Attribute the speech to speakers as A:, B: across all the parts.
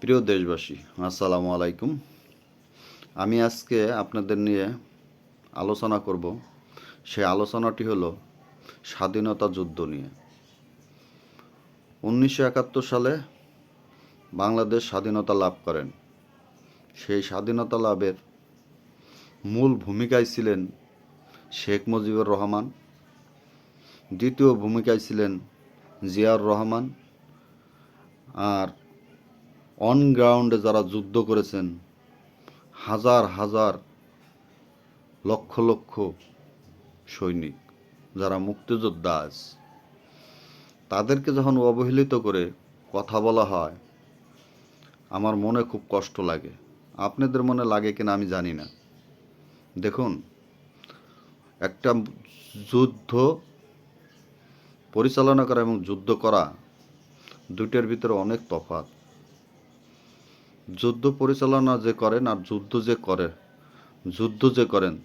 A: প্রিয় দেশবাসী, আসসালামু আলাইকুম। আমি আজকে আপনাদের নিয়ে আলোচনা করব। সেই আলোচনাটি হলো স্বাধীনতা যুদ্ধ নিয়ে। উনিশশো একাত্তর সালে বাংলাদেশ স্বাধীনতা লাভ করেন। সেই স্বাধীনতা লাভের মূল ভূমিকায় ছিলেন শেখ মুজিবুর রহমান। দ্বিতীয় ভূমিকায় ছিলেন জিয়াউর রহমান। আর অন গ্রাউন্ডে যারা যুদ্ধ করেছেন, হাজার হাজার লক্ষ লক্ষ সৈনিক, যারা মুক্তিযোদ্ধা আছে তাদেরকে যখন অবহেলিত করে কথা বলা হয়, আমার মনে খুব কষ্ট লাগে। আপনাদের মনে লাগে কিনা আমি জানি না। দেখুন, একটা যুদ্ধ পরিচালনা করা এবং যুদ্ধ করা দুইটার ভিতরে অনেক তফাৎ। যুদ্ধ পরিচালনা যে করেন আর যুদ্ধ যে করে, যুদ্ধ যে করেন,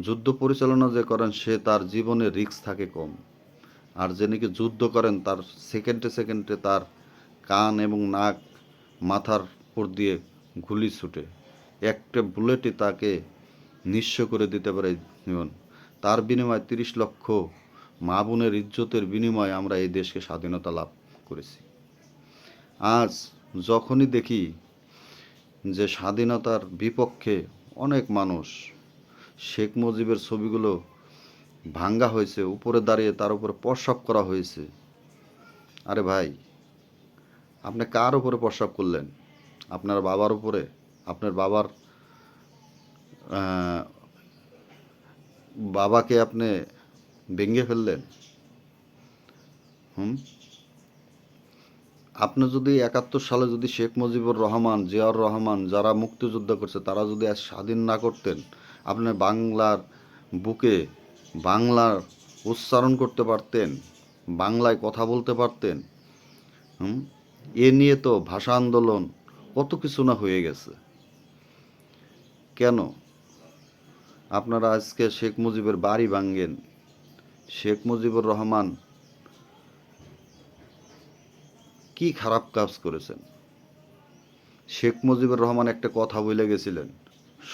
A: যুদ্ধ পরিচালনা যে করেন, সে তার জীবনে রিস্ক থাকে কম। আর যে নাকি যুদ্ধ করেন, তার সেকেন্ডে সেকেন্ডে তার কান এবং নাক, মাথার উপর দিয়ে গুলি ছুটে। একটা বুলেটই তাকে নিঃস্ব করে দিতে পারে। জীবন তার বিনিময়ে তিরিশ লক্ষ মা বোনের ইজ্জতের বিনিময়ে আমরা এই দেশকে স্বাধীনতা লাভ করেছি। আজ যখনই দেখি যে স্বাধীনতার বিপক্ষে অনেক মানুষ শেখ মুজিবের ছবিগুলো ভাঙ্গা হয়েছে, উপরে দাঁড়িয়ে তার উপরে প্রস্রাব করা হয়েছে, আরে ভাই, আপনি কার উপরে প্রস্রাব করলেন? আপনার বাবার উপরে? আপনার বাবার বাবাকে আপনি ভেঙে ফেললেন? হুম? আপনি যদি একাত্তর সালে যদি শেখ মুজিবুর রহমান, জিয়াউর রহমান যারা মুক্তিযুদ্ধ করছে, তারা যদি আজ স্বাধীন না করতেন, আপনি বাংলার বুকে বাংলার উচ্চারণ করতে পারতেন, বাংলায় কথা বলতে পারতেন, হুম? এ নিয়ে তো ভাষা আন্দোলন কত কিছু না হয়ে গেছে। কেন? আপনারা আজকে শেখ মুজিবের বাড়ি ভাঙ্গেন শেখ মুজিবুর রহমান কি খারাপ কাজ করেছেন? শেখ মুজিবুর রহমান একটা কথা বলে গেছিলেন,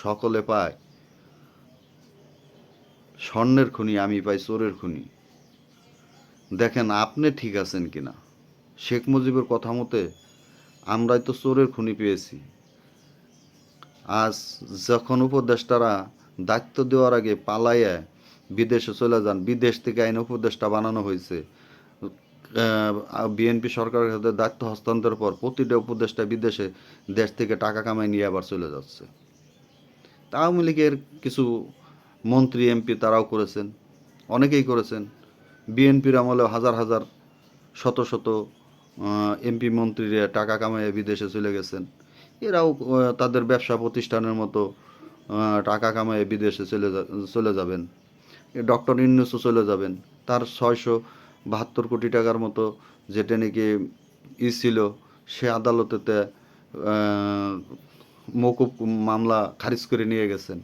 A: সকলে পায়, স্বর্ণের খুনি, আমি পাই চোরের খুনি। দেখেন, আপনি ঠিক আছেন কিনা? শেখ মুজিবের কথা মতে, আমরাই তো চোরের খুনি পেয়েছি। আজ যখন উপদেষ্টারা দায়িত্ব দেওয়ার আগে পালাইয়া বিদেশে চলে যান, বিদেশ থেকে আইন উপদেষ্টা বানানো হয়েছে বিএনপি সরকারের হাতে দায়িত্ব হস্তান্তরের পর প্রতিটা উপদেষ্টা বিদেশে দেশ থেকে টাকা কামাই নিয়ে আবার চলে যাচ্ছে। তা আওয়ামী লীগের কিছু মন্ত্রী, এমপি তারাও করেছেন, অনেকেই করেছেন। বিএনপির আমলে হাজার হাজার, শত শত এমপি মন্ত্রীরা টাকা কামাইয়ে বিদেশে চলে গেছেন। এরাও তাদের ব্যবসা প্রতিষ্ঠানের মতো টাকা কামাইয়ে বিদেশে চলে চলে যাবেন। ডক্টর ইন্নুসও চলে যাবেন। তার ছয়শো বাহাত্তর কোটি টাকার মতো যেটা নাকি ই ছিল, সে আদালতেতে মকুব মামলা খারিজ করে নিয়ে গেছেন।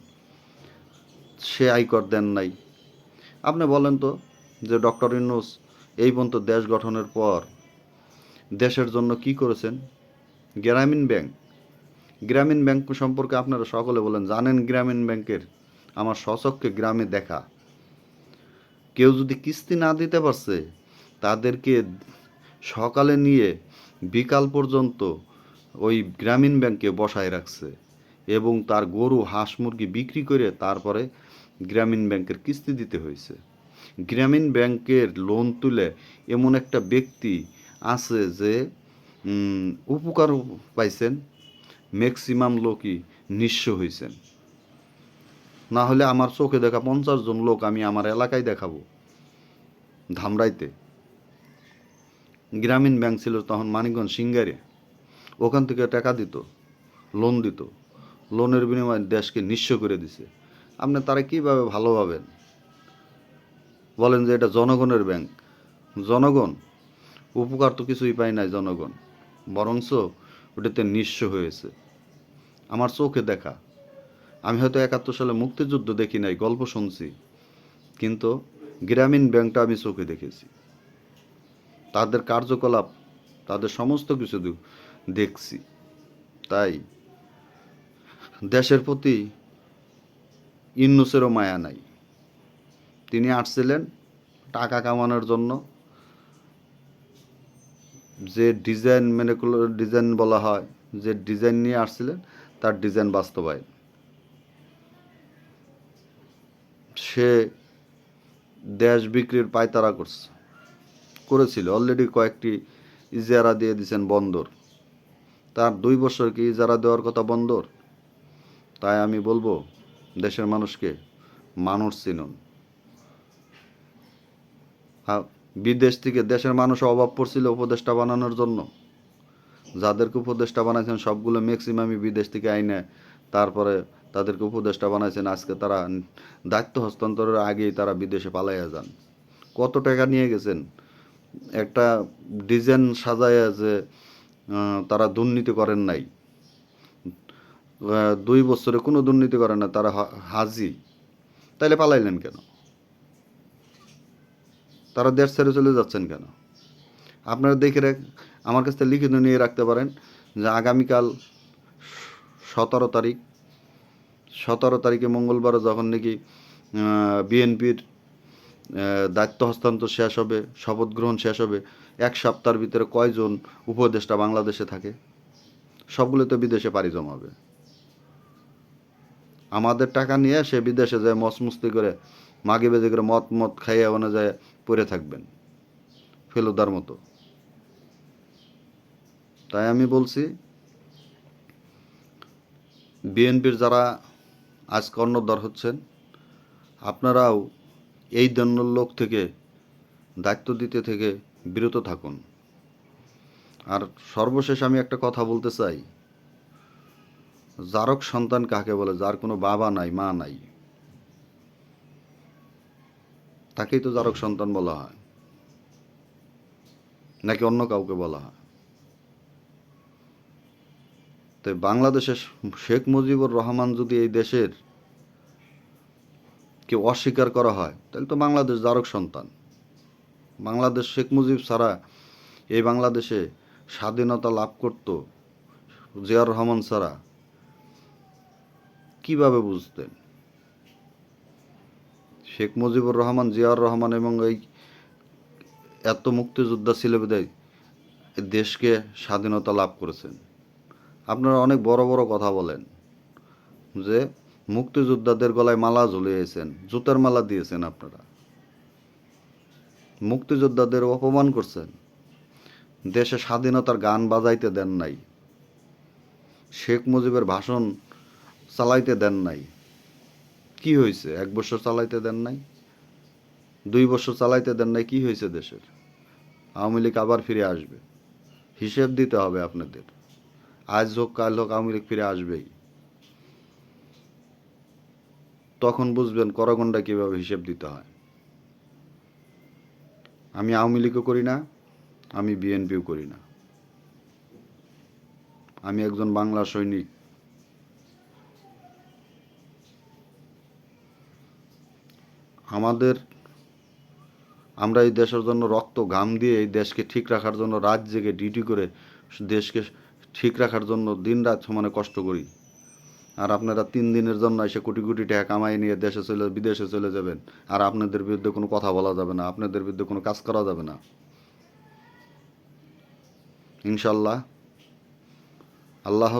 A: সে আয়কর দেন নাই। আপনি বলেন তো যে ডক্টর ইন্নুস এই পর্যন্ত দেশ গঠনের পর দেশের জন্য কি করেছেন? গ্রামীণ ব্যাংক। গ্রামীণ ব্যাংক সম্পর্কে আপনারা সকলে বলেন, জানেন গ্রামীণ ব্যাংকের আমার সচককে গ্রামে দেখা। কেউ যদি কিস্তি না দিতে পারছে, তাদেরকে সকালে নিয়ে বিকাল পর্যন্ত ওই গ্রামীণ ব্যাংকে বসায় রাখছে এবং তার গরু, হাঁস, মুরগি বিক্রি করে তারপরে গ্রামীণ ব্যাংকের কিস্তি দিতে হয়েছে। গ্রামীণ ব্যাংকের লোন তুলে এমন একটা ব্যক্তি আছে যে উপকার পাইছেন ম্যাক্সিমাম লোকই নিঃস্ব হয়েছেন না হলে আমার চোখে দেখা পঞ্চাশ জন লোক আমি আমার এলাকায় দেখাবো। ধামরাইতে। গ্রামীণ ব্যাংক ছিল তখন মানিকগঞ্জ সিঙ্গারে ওখান থেকে টাকা দিত, লোন দিত। লোনের বিনিময়ে দেশকে নিঃস্ব করে দিছে। আপনি তারা কীভাবে ভালো পাবেন বলেন যে এটা জনগণের ব্যাংক। জনগণ, উপকার তো কিছুই পায় নাই জনগণ। বরঞ্চ ওটাতে নিঃস্ব হয়েছে। আমার চোখে দেখা। আমি হয়তো একাত্তর সালে মুক্তিযুদ্ধ দেখি নাই, গল্প শুনছি। কিন্তু গ্রামীণ ব্যাংকটা আমি চোখে দেখেছি। তাদের কার্যকলাপ, তাদের সমস্ত কিছু দেখছি। তাই দেশের প্রতি ইন্নুসেরও মায়া নাই। তিনি আসছিলেন টাকা কামানোর জন্য। যে ডিজাইন মেনে ডিজাইন বলা হয়, যে ডিজাইন নিয়ে আসছিলেন, তার ডিজাইন বাস্তবায়ন। সে দেশ বিক্রির পায়তারা করছে। করেছিল। অলরেডি কয়েকটি ইজারা দিয়ে দিয়েছেন বন্দর। তার দুই বছর কি ইজারা দেওয়ার কথা বন্দর? তাই আমি বলব, দেশের মানুষকে মানুষ চিনুন। আর বিদেশ থেকে দেশের মানুষ অভাব পড়ছিল উপদেষ্টা বানানোর জন্য। যাদেরকে উপদেষ্টা বানাইছেন, সবগুলো ম্যাক্সিমামই বিদেশ থেকে আইনে। তারপরে তাদেরকে উপদেষ্টা বানাইছেন, আজকে তারা দায়িত্ব হস্তান্তরের আগেই তারা বিদেশে পালাইয়া যান। কত টাকা নিয়ে গেছেন? একটা ডিজাইন সাজায় যে তারা দুর্নীতি করেন নাই। দুই বছরে কোনো দুর্নীতি করেন না, তারা হাজি। তাইলে পালাইলেন কেন? তারা দেশ ছেড়ে চলে যাচ্ছেন কেন? আপনারা দেখে রাখ, আমার কাছ থেকে লিখিত নিয়ে রাখতে পারেন যে আগামীকাল সতেরো তারিখ সতেরো তারিখে মঙ্গলবার যখন নাকি বিএনপির দায়িত্ব হস্তান্তর শেষ হবে, শপথ গ্রহণ শেষ হবে, এক সপ্তাহের ভিতরে কয়জন উপদেষ্টা বাংলাদেশে থাকে? সবগুলো তো বিদেশে পাড়ি জমাবে আমাদের টাকা নিয়ে সে বিদেশে যায় মসমস্তি করে, মাগে বেজে করে মত মত খাইয়ে ওনে যায়, পড়ে থাকবেন। ফেলুদার মতো। তাই আমি বলছি, বিএনপির যারা আজ কর্ণধর হচ্ছেন। আপনারাও এই লোক থেকে, দায়িত্ব দিতে থেকে বিরত থাকুন। আর সর্বশেষ আমি একটা কথা বলতে চাই। জারক সন্তান কাকে বলে? যার কোনো বাবা নাই, মা নাই। তাকেই তো জারক সন্তান বলা হয়। নাকি অন্য কাউকে বলা হয়? তাই বাংলাদেশের শেখ মুজিবুর রহমান যদি এই দেশের কেউ অস্বীকার করা হয়, তাহলে তো বাংলাদেশ জারক সন্তান। বাংলাদেশ শেখ মুজিব ছাড়া এই বাংলাদেশে স্বাধীনতা লাভ করত জিয়ার রহমান ছাড়া কীভাবে বুঝতেন? শেখ মুজিবুর রহমান, জিয়াউর রহমান এবং এই এত মুক্তিযোদ্ধা ছিল বিদায় দেশকে স্বাধীনতা লাভ করেছেন। আপনারা অনেক বড় বড় কথা বলেন যে মুক্তিযোদ্ধাদের গলায় মালা ঝুলিয়েছেন, জুতার মালা দিয়েছেন আপনারা। মুক্তিযোদ্ধাদের অপমান করছেন। দেশে স্বাধীনতার গান বাজাইতে দেন নাই। শেখ মুজিবের ভাষণ চালাইতে দেন নাই। কি হয়েছে? এক বছর চালাইতে দেন নাই? দুই বছর চালাইতে দেন নাই? কি হয়েছে দেশের? আওয়ামী লীগ আবার ফিরে আসবে। হিসেব দিতে হবে আপনাদের। আজ হোক, কাল হোক, আওয়ামী লীগ ফিরে আসবেই। তখন বুঝবেন করগন্ডা কীভাবে হিসেব দিতে হয়। আমি আওয়ামী লীগও করি না, আমি বিএনপিও করি না। আমি একজন বাংলা সৈনিক। আমাদের, আমরা এই দেশের জন্য রক্ত ঘাম দিয়ে এই দেশকে ঠিক রাখার জন্য রাত জেগে ডিউটি করে দেশকে ঠিক রাখার জন্য দিন রাত সমানে কষ্ট করি। আর আপনারা তিন দিনের জন্য এসে কোটি কোটি টাকা কামাই নিয়ে দেশে চলে, বিদেশে চলে যাবেন। আর আপনাদের বিরুদ্ধে কোনো কথা বলা যাবে না, আপনাদের বিরুদ্ধে কোনো কাজ করা যাবে না। ইনশাল্লাহ আল্লাহ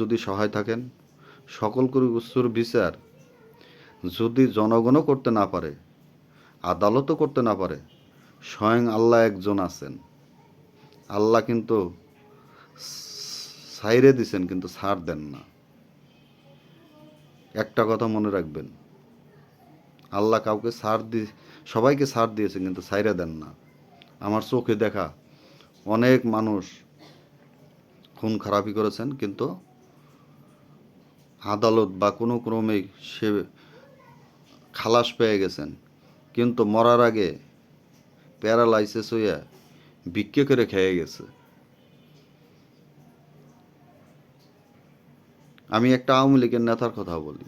A: যদি সহায় থাকেন, সকল কিছুর বিচার যদি জনগণও করতে না পারে, আদালতও করতে না পারে, স্বয়ং আল্লাহ একজন আছেন। আল্লাহ কিন্তু সাইরে দিছেন, কিন্তু সার দেন না। একটা কথা মনে রাখবেন, আল্লাহ কাউকে সার দি, সবাইকে সার দিয়েছে, কিন্তু সাইরে দেন না। আমার চোখে দেখা অনেক মানুষ খুন খারাপি করেছেন, কিন্তু আদালত বা কোনো ক্রমে সে খালাস পেয়ে গেছেন। কিন্তু মরার আগে প্যারালাইসিস হইয়া ভিক্ষে করে খেয়ে গেছে। আমি একটা আওয়ামী লীগের নেতার কথা বলি।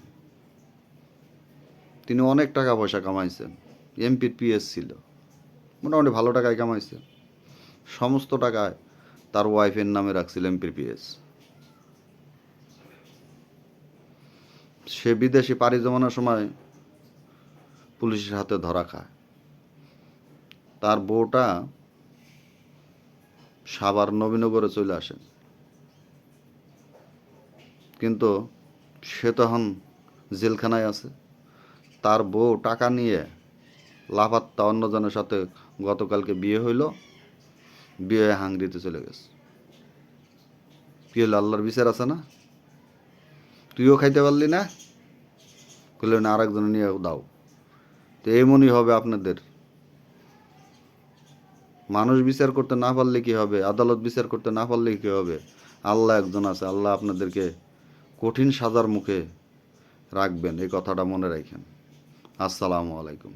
A: তিনি অনেক টাকা পয়সা কামাইছেন, এমপির পিএস ছিল। মোটামুটি ভালো টাকায় কামাইছেন। সমস্ত টাকায় তার ওয়াইফের নামে রাখছিল এমপিপিএস সে বিদেশে পাড়ি জমানোর সময় পুলিশের হাতে ধরা খায়। তার বউটা সাবার নবীনগরে চলে আসেন। কিন্তু সে তখন জেলখানায় আছে। তার বউ টাকা নিয়ে লাফাত্তা অন্যজনের সাথে গতকালকে বিয়ে হইল, বিয়ে হাঙ্গরিতে চলে গেছে। কি হলো আল্লাহর বিচার আছে না? তুইও খাইতে পারলি না? কইলে, না আরেকজন নিয়ে দাও। তো এমনই হবে আপনাদের। মানুষ বিচার করতে না পারলে কি হবে? আদালত বিচার করতে না পারলে কি হবে? আল্লাহ একজন আছে, আল্লাহ আপনাদেরকে কঠিন সাজার মুখে রাখবেন এই কথাটা মনে রাখেন। আসসালামু আলাইকুম।